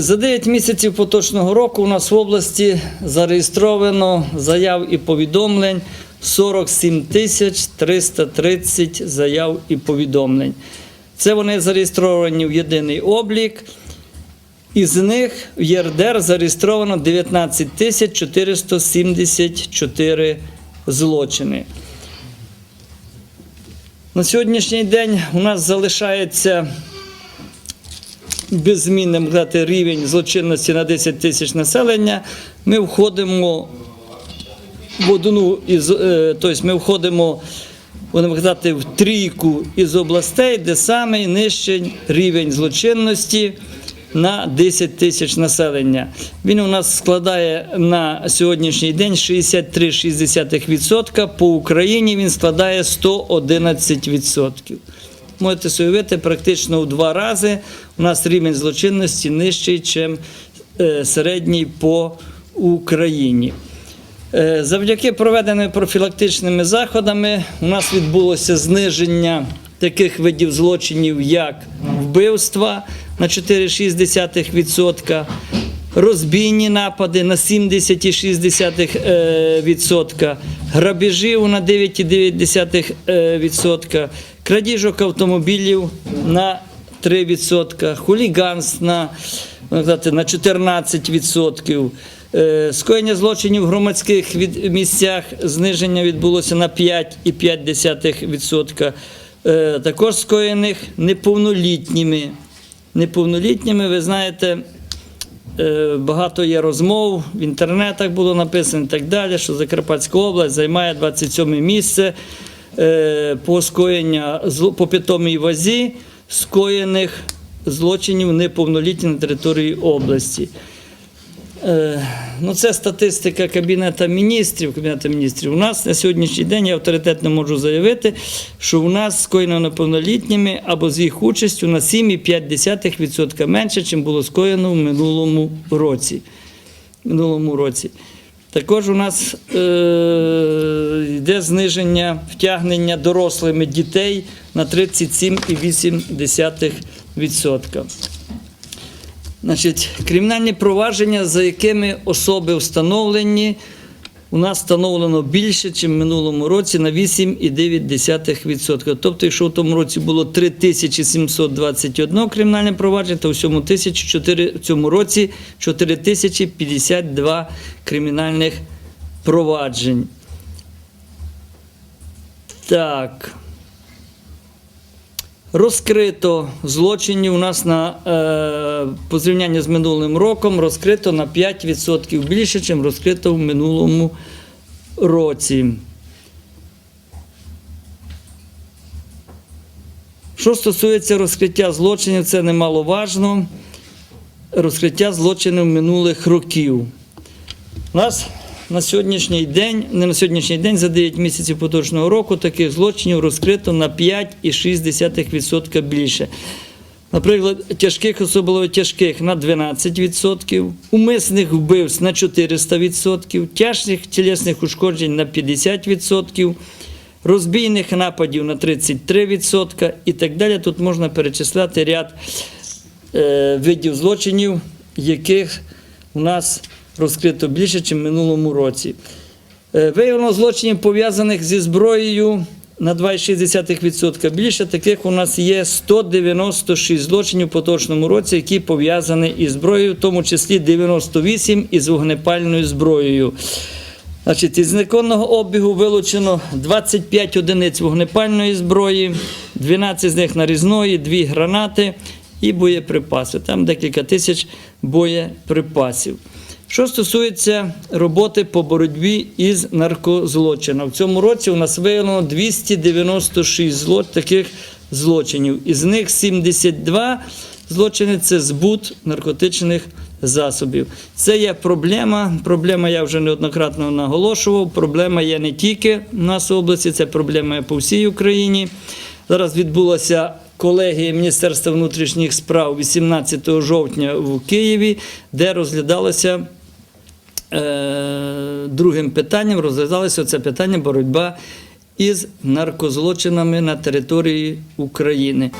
За 9 місяців поточного року у нас в області зареєстровано заяв і повідомлень 47 тисяч 330 заяв і повідомлень. Це вони зареєстровані в єдиний облік. Із них в ЄРДР зареєстровано 19 тисяч 474 злочини. На сьогоднішній день у нас залишається без зміни можна сказати, рівень злочинності на 10 тисяч населення. Ми входимо в одну із, е, тобто ми входимо будемо казати, в трійку із областей, де самий нижчий рівень злочинності на 10 тисяч населення. Він у нас складає на сьогоднішній день 63,6%, по Україні він складає 111%. Можете собі уявити, практично в два рази у нас рівень злочинності нижчий, ніж середній по Україні. Е, Завдяки проведеними профілактичними заходами у нас відбулося зниження таких видів злочинів, як вбивства на 4,6%, розбійні напади на 70,6%, грабежів на 9,9%, крадіжок автомобілів на 3%, хуліганств на, можна сказати, на 14%. Е, Скоєння злочинів в громадських місцях зниження відбулося на 5,5%. Е, Також скоєних неповнолітніми. Неповнолітніми, ви знаєте, е, багато є розмов, в інтернетах було написано і так далі, що Закарпатська область займає 27 місце по скоєння по питомій вазі скоєних злочинів неповнолітніх на території області. Е, Ну, це статистика Кабінету міністрів. Кабінету міністрів. У нас на сьогоднішній день я авторитетно можу заявити, що у нас скоєно неповнолітніми або з їх участю на 7,5% менше, ніж було скоєно в минулому році. Минулому році. Також у нас е, йде зниження втягнення дорослими дітей на 37,8%. Значить, кримінальні провадження, за якими особи встановлені, у нас встановлено більше, ніж в минулому році на 8,9%. Тобто, якщо в тому році було 3721 кримінальне провадження, то в цьому, 1004 в цьому році 4052 кримінальних проваджень. Так. Розкрито злочинів у нас на е, по з минулим роком розкрито на 5% більше, ніж розкрито в минулому році. Що стосується розкриття злочинів, це немаловажно. Розкриття злочинів минулих років. У нас на сьогоднішній день, не на сьогоднішній день, за 9 місяців поточного року таких злочинів розкрито на 5,6% більше. Наприклад, тяжких, особливо тяжких на 12%, умисних вбивств на 400%, тяжких тілесних ушкоджень на 50%, розбійних нападів на 33% і так далі. Тут можна перечисляти ряд е, видів злочинів, яких у нас розкрито більше, ніж в минулому році. Е, Виявлено злочинів пов'язаних зі зброєю на 2,6% більше. Таких у нас є 196 злочинів в поточному році, які пов'язані із зброєю, в тому числі 98 із вогнепальною зброєю. Значить, із законного обігу вилучено 25 одиниць вогнепальної зброї, 12 з них нарізної, 2 гранати і боєприпаси. Там декілька тисяч боєприпасів. Що стосується роботи по боротьбі із наркозлочином, в цьому році у нас виявлено 296 зло... таких злочинів. Із них 72 злочини це збут наркотичних засобів. Це є проблема. Проблема я вже неоднократно наголошував. Проблема є не тільки в нас в області, це проблема є по всій Україні. Зараз відбулася колегія Міністерства внутрішніх справ 18 жовтня в Києві, де розглядалося е, другим питанням, розглядалося це питання боротьба із наркозлочинами на території України.